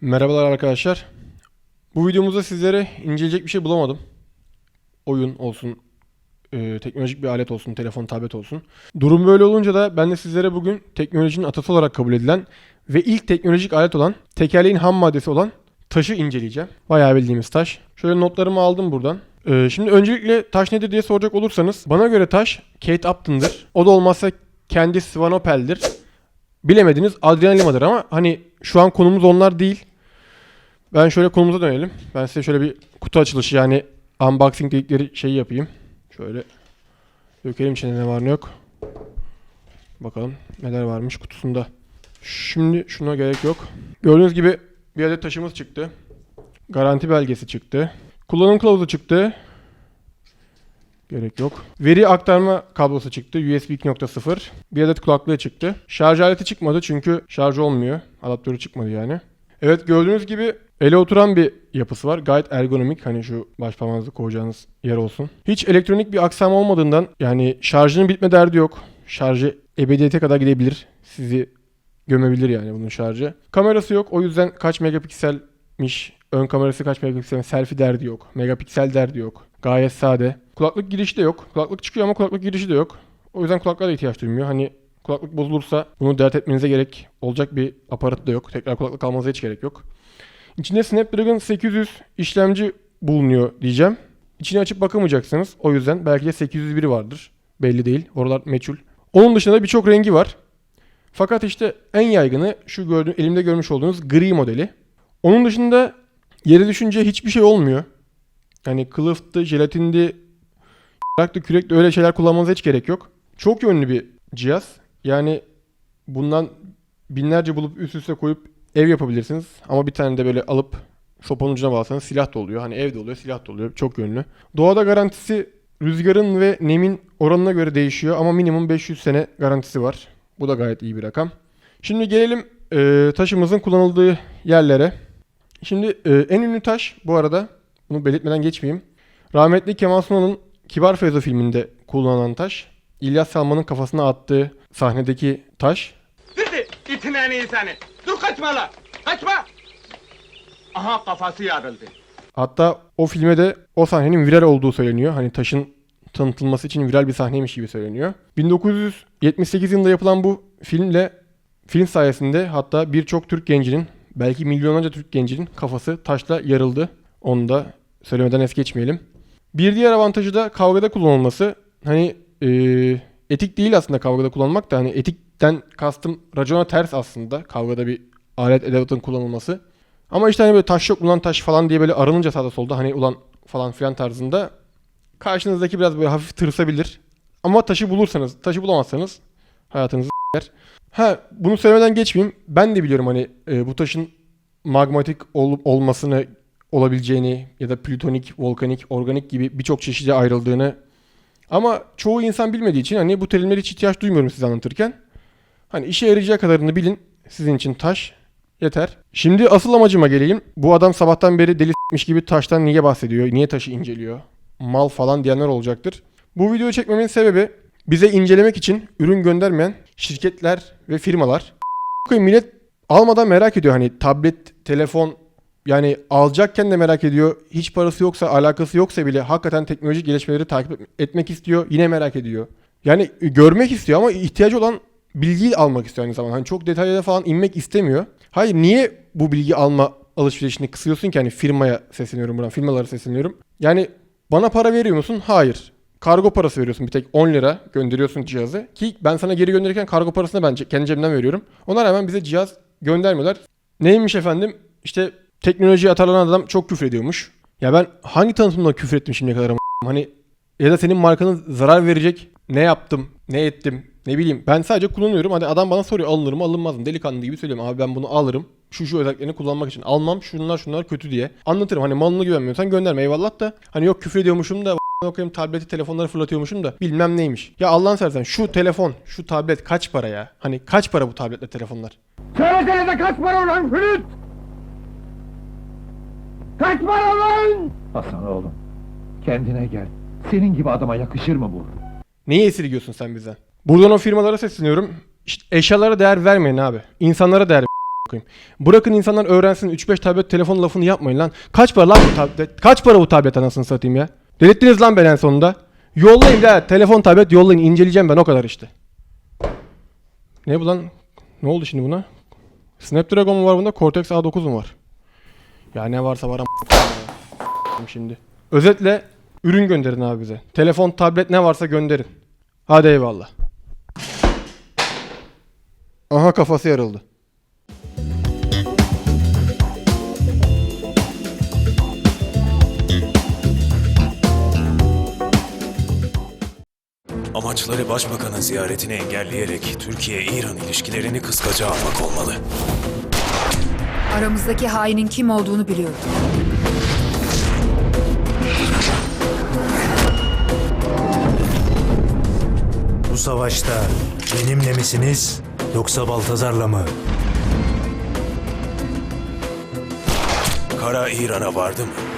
Merhabalar arkadaşlar. Bu videomuzda sizlere inceleyecek bir şey bulamadım. Oyun olsun, e, teknolojik bir alet olsun, telefon, tablet olsun. Durum böyle olunca da ben de sizlere bugün teknolojinin atası olarak kabul edilen ve ilk teknolojik alet olan, tekerleğin ham maddesi olan taşı inceleyeceğim. Bayağı bildiğimiz taş. Şöyle notlarımı aldım buradan. E, şimdi öncelikle taş nedir diye soracak olursanız bana göre taş Kate Upton'dır. O da olmazsa kendi Svanopel'dir. Bilemediniz Adrian Lima'dır ama hani şu an konumuz onlar değil. Ben şöyle konumuza dönelim. Ben size şöyle bir kutu açılışı yani unboxing dedikleri şeyi yapayım. Şöyle dökelim içine ne var ne yok. Bakalım neler varmış kutusunda. Şimdi şuna gerek yok. Gördüğünüz gibi bir adet taşımız çıktı. Garanti belgesi çıktı. Kullanım kılavuzu çıktı. Gerek yok. Veri aktarma kablosu çıktı. USB 2.0. Bir adet kulaklığı çıktı. Şarj aleti çıkmadı çünkü şarj olmuyor. Adaptörü çıkmadı yani. Evet gördüğünüz gibi ele oturan bir yapısı var. Gayet ergonomik. Hani şu baş parmağınızı koyacağınız yer olsun. Hiç elektronik bir aksam olmadığından yani şarjının bitme derdi yok. Şarjı ebediyete kadar gidebilir. Sizi gömebilir yani bunun şarjı. Kamerası yok. O yüzden kaç megapikselmiş, ön kamerası kaç megapiksel, selfie derdi yok. Megapiksel derdi yok. Gayet sade. Kulaklık girişi de yok. Kulaklık çıkıyor ama kulaklık girişi de yok. O yüzden kulaklığa da ihtiyaç duymuyor. Hani kulaklık bozulursa bunu dert etmenize gerek olacak bir aparat da yok. Tekrar kulaklık almanıza hiç gerek yok. İçinde Snapdragon 800 işlemci bulunuyor diyeceğim. İçini açıp bakamayacaksınız. O yüzden belki de 801 vardır. Belli değil. Oralar meçhul. Onun dışında birçok rengi var. Fakat işte en yaygını şu gördüğüm, elimde görmüş olduğunuz gri modeli. Onun dışında yere düşünce hiçbir şey olmuyor. Yani kılıftı, jelatindi, Bıraktı kürekli öyle şeyler kullanmanıza hiç gerek yok. Çok yönlü bir cihaz. Yani bundan binlerce bulup üst üste koyup ev yapabilirsiniz. Ama bir tane de böyle alıp sopanın ucuna bağlasanız silah da oluyor. Hani ev de oluyor, silah da oluyor. Çok yönlü. Doğada garantisi rüzgarın ve nemin oranına göre değişiyor ama minimum 500 sene garantisi var. Bu da gayet iyi bir rakam. Şimdi gelelim e, taşımızın kullanıldığı yerlere. Şimdi e, en ünlü taş bu arada bunu belirtmeden geçmeyeyim. Rahmetli Kemal Sunal'ın Kibar Feyzo filminde kullanılan taş. İlyas Salman'ın kafasına attığı sahnedeki taş. Sizi itin en seni. Dur kaçma lan. Kaçma. Aha kafası yarıldı. Hatta o filme de o sahnenin viral olduğu söyleniyor. Hani taşın tanıtılması için viral bir sahneymiş gibi söyleniyor. 1978 yılında yapılan bu filmle film sayesinde hatta birçok Türk gencinin belki milyonlarca Türk gencinin kafası taşla yarıldı. Onu da söylemeden es geçmeyelim. Bir diğer avantajı da kavgada kullanılması. Hani e, etik değil aslında kavgada kullanmak da hani etikten kastım racona ters aslında kavgada bir alet edevatın kullanılması. Ama işte hani böyle taş yok ulan taş falan diye böyle aranınca sağda solda hani ulan falan filan tarzında karşınızdaki biraz böyle hafif tırsabilir. Ama taşı bulursanız, taşı bulamazsanız hayatınızı s**ler. Ha bunu söylemeden geçmeyeyim. Ben de biliyorum hani e, bu taşın magmatik ol- olmasını olabileceğini ya da plütonik, volkanik, organik gibi birçok çeşide ayrıldığını ama çoğu insan bilmediği için hani bu terimlere hiç ihtiyaç duymuyorum size anlatırken. Hani işe yarayacağı kadarını bilin. Sizin için taş yeter. Şimdi asıl amacıma geleyim. Bu adam sabahtan beri deli s**miş gibi taştan niye bahsediyor? Niye taşı inceliyor? Mal falan diyenler olacaktır. Bu videoyu çekmemin sebebi bize incelemek için ürün göndermeyen şirketler ve firmalar. Millet almadan merak ediyor hani tablet, telefon, yani alacakken de merak ediyor. Hiç parası yoksa, alakası yoksa bile hakikaten teknolojik gelişmeleri takip et- etmek istiyor. Yine merak ediyor. Yani görmek istiyor ama ihtiyacı olan bilgiyi almak istiyor aynı zamanda. Hani çok detaylara falan inmek istemiyor. Hayır niye bu bilgi alma alışverişini kısıyorsun ki hani firmaya sesleniyorum buradan, firmalara sesleniyorum. Yani bana para veriyor musun? Hayır. Kargo parası veriyorsun bir tek 10 lira gönderiyorsun cihazı. Ki ben sana geri gönderirken kargo parasını ben kendi cebimden veriyorum. Ona rağmen bize cihaz göndermiyorlar. Neymiş efendim? İşte teknolojiye atarlanan adam çok küfür ediyormuş. Ya ben hangi tanıtımda küfür ettim şimdiye kadar ama hani ya da senin markanın zarar verecek ne yaptım, ne ettim, ne bileyim. Ben sadece kullanıyorum. Hani adam bana soruyor alınır mı alınmaz mı? Delikanlı gibi söylüyorum. Abi ben bunu alırım. Şu şu özelliklerini kullanmak için. Almam şunlar şunlar kötü diye. Anlatırım. Hani malına güvenmiyorsan gönderme eyvallah da. Hani yok küfür ediyormuşum da okuyayım tableti telefonları fırlatıyormuşum da bilmem neymiş. Ya Allah'ın seversen şu telefon, şu tablet kaç para ya? Hani kaç para bu tabletle telefonlar? Söylesene de kaç para ulan flüt. Kaç para lan? Hasan oğlum, kendine gel. Senin gibi adama yakışır mı bu? Neyi esirgiyorsun sen bizden? Buradan o firmalara sesleniyorum. İşte eşyalara değer vermeyin abi. İnsanlara değer koyayım. Bırakın insanlar öğrensin 3-5 tablet telefon lafını yapmayın lan. Kaç para lan bu tablet? Kaç para bu tablet anasını satayım ya? Delittiniz lan beni en sonunda. Yollayın ya telefon tablet yollayın inceleyeceğim ben o kadar işte. Ne bu lan? Ne oldu şimdi buna? Snapdragon mu var bunda? Cortex A9 mu var? Ya ne varsa var ama şimdi. Özetle ürün gönderin abi bize. Telefon, tablet ne varsa gönderin. Hadi eyvallah. Aha kafası yarıldı. Amaçları başbakanın ziyaretini engelleyerek Türkiye-İran ilişkilerini kıskaca almak olmalı. Aramızdaki hainin kim olduğunu biliyorum. Bu savaşta benimle misiniz yoksa Baltazar'la mı? Kara İran'a vardı mı?